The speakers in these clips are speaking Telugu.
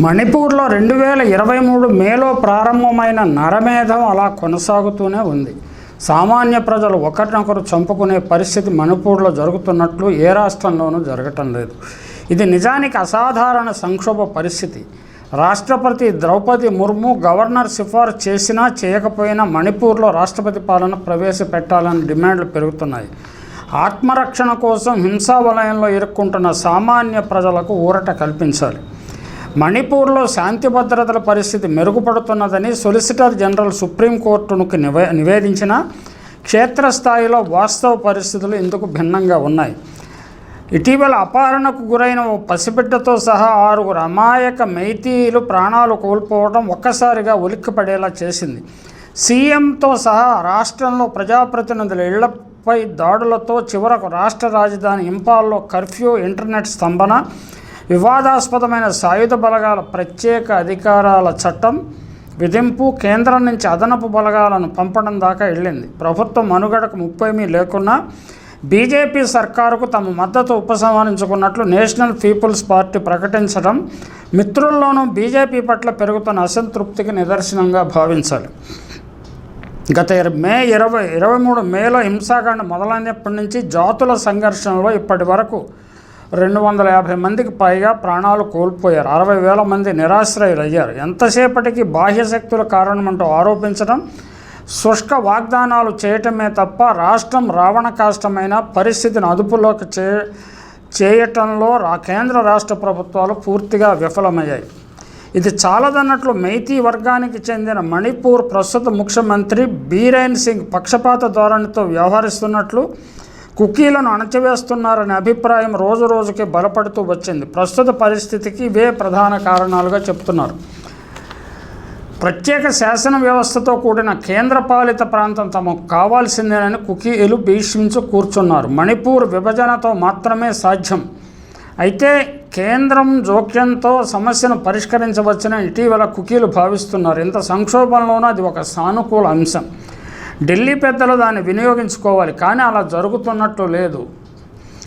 మణిపూర్లో రెండు వేల ఇరవై మూడు మేలో ప్రారంభమైన నరమేధం అలా కొనసాగుతూనే ఉంది. సామాన్య ప్రజలు ఒకరినొకరు చంపుకునే పరిస్థితి మణిపూర్లో జరుగుతున్నట్లు ఏ రాష్ట్రంలోనూ జరగటం లేదు. ఇది నిజానికి అసాధారణ సంక్షోభ పరిస్థితి. రాష్ట్రపతి ద్రౌపది ముర్ము గవర్నర్ సిఫార్సు చేసినా చేయకపోయినా మణిపూర్లో రాష్ట్రపతి పాలన ప్రవేశపెట్టాలని డిమాండ్లు పెరుగుతున్నాయి. ఆత్మరక్షణ కోసం హింసా వలయంలో ఇరుక్కుంటున్న సామాన్య ప్రజలకు ఊరట కల్పించాలి. మణిపూర్లో శాంతి భద్రతల పరిస్థితి మెరుగుపడుతున్నదని సొలిసిటర్ జనరల్ సుప్రీంకోర్టుకు నివే నివేదించిన క్షేత్రస్థాయిలో వాస్తవ పరిస్థితులు ఇందుకు భిన్నంగా ఉన్నాయి. ఇటీవల అపహరణకు గురైన ఓ పసిబిడ్డతో సహా ఆరుగురు అమాయక మైతీలు ప్రాణాలు కోల్పోవడం ఒక్కసారిగా ఉలిక్కిపడేలా చేసింది. సీఎంతో సహా రాష్ట్రంలో ప్రజాప్రతినిధుల ఇళ్ళపై దాడులతో చివరకు రాష్ట్ర రాజధాని ఇంపాల్లో కర్ఫ్యూ ఇంటర్నెట్ స్తంభన వివాదాస్పదమైన సాయుధ బలగాల ప్రత్యేక అధికారాల చట్టం విధింపు కేంద్రం నుంచి అదనపు బలగాలను పంపడం దాకా వెళ్ళింది. ప్రభుత్వం మనుగడకు ముప్పేమీ లేకున్నా బీజేపీ సర్కారుకు తమ మద్దతు ఉపసంహరించుకున్నట్లు నేషనల్ పీపుల్స్ పార్టీ ప్రకటించడం మిత్రుల్లోనూ బీజేపీ పట్ల పెరుగుతున్న అసంతృప్తికి నిదర్శనంగా భావించాలి. గత మే ఇరవై ఇరవై మూడు మేలో హింసాకాండ మొదలైనప్పటి నుంచి జాతుల సంఘర్షణలో ఇప్పటి వరకు రెండు వందల యాభై మందికి పైగా ప్రాణాలు కోల్పోయారు. అరవై వేల మంది నిరాశ్రయులు అయ్యారు ఎంతసేపటికి బాహ్య శక్తుల కారణమంటూ ఆరోపించడం శుష్క వాగ్దానాలు చేయటమే తప్ప రాష్ట్రం రావణ కాష్టమైన పరిస్థితిని అదుపులోకి చే చేయటంలో రా కేంద్ర రాష్ట్ర ప్రభుత్వాలు పూర్తిగా విఫలమయ్యాయి. ఇది చాలదన్నట్లు మైతీ వర్గానికి చెందిన మణిపూర్ ప్రస్తుత ముఖ్యమంత్రి బీరేన్ సింగ్ పక్షపాత ధోరణితో వ్యవహరిస్తున్నట్లు కుకీలను అణచివేస్తున్నారనే అభిప్రాయం రోజు రోజుకి బలపడుతూ వచ్చింది. ప్రస్తుత పరిస్థితికి ఇవే ప్రధాన కారణాలుగా చెప్తున్నారు. ప్రత్యేక శాసన వ్యవస్థతో కూడిన కేంద్రపాలిత ప్రాంతం తమకు కావాల్సిందేనని కుకీలు భీష్మించు కూర్చున్నారు. మణిపూర్ విభజనతో మాత్రమే సాధ్యం. అయితే కేంద్రం జోక్యంతో సమస్యను పరిష్కరించవచ్చని ఇటీవల కుకీలు భావిస్తున్నారు. ఇంత సంక్షోభంలోనూ అది ఒక సానుకూల అంశం. ఢిల్లీ పెద్దలు దాన్ని వినియోగించుకోవాలి కానీ అలా జరుగుతున్నట్టు లేదు.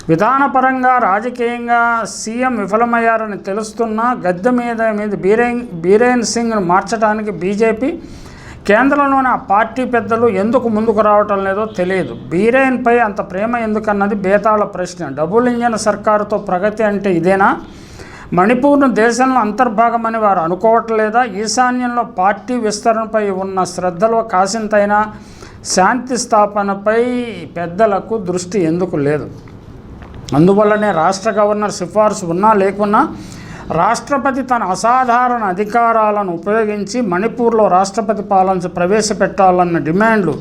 విధానపరంగా రాజకీయంగా సీఎం విఫలమయ్యారని తెలుస్తున్నా గద్దె మీద మీద బీరేన్ బీరేన్ సింగ్ను మార్చడానికి బీజేపీ కేంద్రంలోని ఆ పార్టీ పెద్దలు ఎందుకు ముందుకు రావటం లేదో తెలియదు. బీరేన్పై అంత ప్రేమ ఎందుకన్నది బేతాళ ప్రశ్న. డబుల్ ఇంజన్ సర్కారుతో ప్రగతి అంటే ఇదేనా? మణిపూర్ను దేశంలో అంతర్భాగమని వారు అనుకోవట్లేదా? ఈశాన్యంలో పార్టీ విస్తరణపై ఉన్న శ్రద్ధలో కాసింతైనా శాంతి స్థాపనపై పెద్దలకు దృష్టి ఎందుకు లేదు? అందువల్లనే రాష్ట్ర గవర్నర్ సిఫార్సు ఉన్నా లేకున్నా రాష్ట్రపతి తన అసాధారణ అధికారాలను ఉపయోగించి మణిపూర్లో రాష్ట్రపతి పాలన ప్రవేశపెట్టాలన్న డిమాండ్లు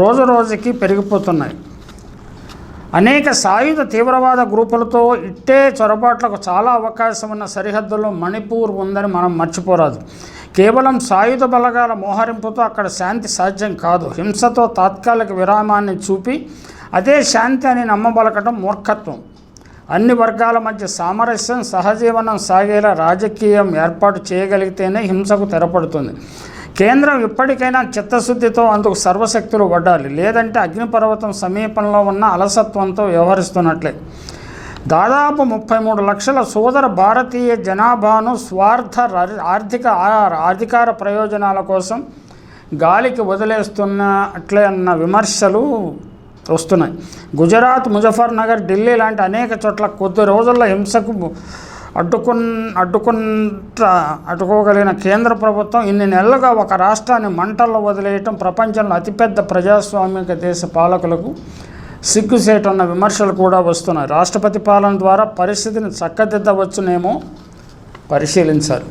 రోజు రోజుకి పెరిగిపోతున్నాయి. అనేక సాయుధ తీవ్రవాద గ్రూపులతో ఇట్టే చొరబాట్లకు చాలా అవకాశం ఉన్న సరిహద్దుల్లో మణిపూర్ ఉందని మనం మర్చిపోరాదు. కేవలం సాయుధ బలగాల మోహరింపుతో అక్కడ శాంతి సాధ్యం కాదు. హింసతో తాత్కాలిక విరామాన్ని చూపి అదే శాంతి అని నమ్మబలకటం మూర్ఖత్వం. అన్ని వర్గాల మధ్య సామరస్యం సహజీవనం సాగేలా రాజకీయం ఏర్పాటు చేయగలిగితేనే హింసకు తెరపడుతుంది. కేంద్రం ఇప్పటికైనా చిత్తశుద్ధితో అందుకు సర్వశక్తులు వడ్డాలి లేదంటే అగ్నిపర్వతం సమీపంలో ఉన్న అలసత్వంతో వ్యవహరిస్తున్నట్లే. దాదాపు ముప్పై మూడు లక్షల సోదర భారతీయ జనాభాను స్వార్థ ఆర్థిక అధికార ప్రయోజనాల కోసం గాలికి వదిలేస్తున్నట్లే అన్న విమర్శలు వస్తున్నాయి. గుజరాత్ ముజఫర్నగర్ ఢిల్లీ లాంటి అనేక చోట్ల కొద్ది రోజుల్లో హింసకు అడ్డుకున్ అడ్డుకుంట అడ్డుకోగలిగిన కేంద్ర ప్రభుత్వం ఇన్ని నెలలుగా ఒక రాష్ట్రాన్ని మంటల్లో వదిలేయటం ప్రపంచంలో అతిపెద్ద ప్రజాస్వామిక దేశ పాలకులకు సిగ్గుసేటన్న విమర్శలు కూడా వస్తున్నాయి. రాష్ట్రపతి పాలన ద్వారా పరిస్థితిని చక్కదిద్దవచ్చునేమో పరిశీలించాలి.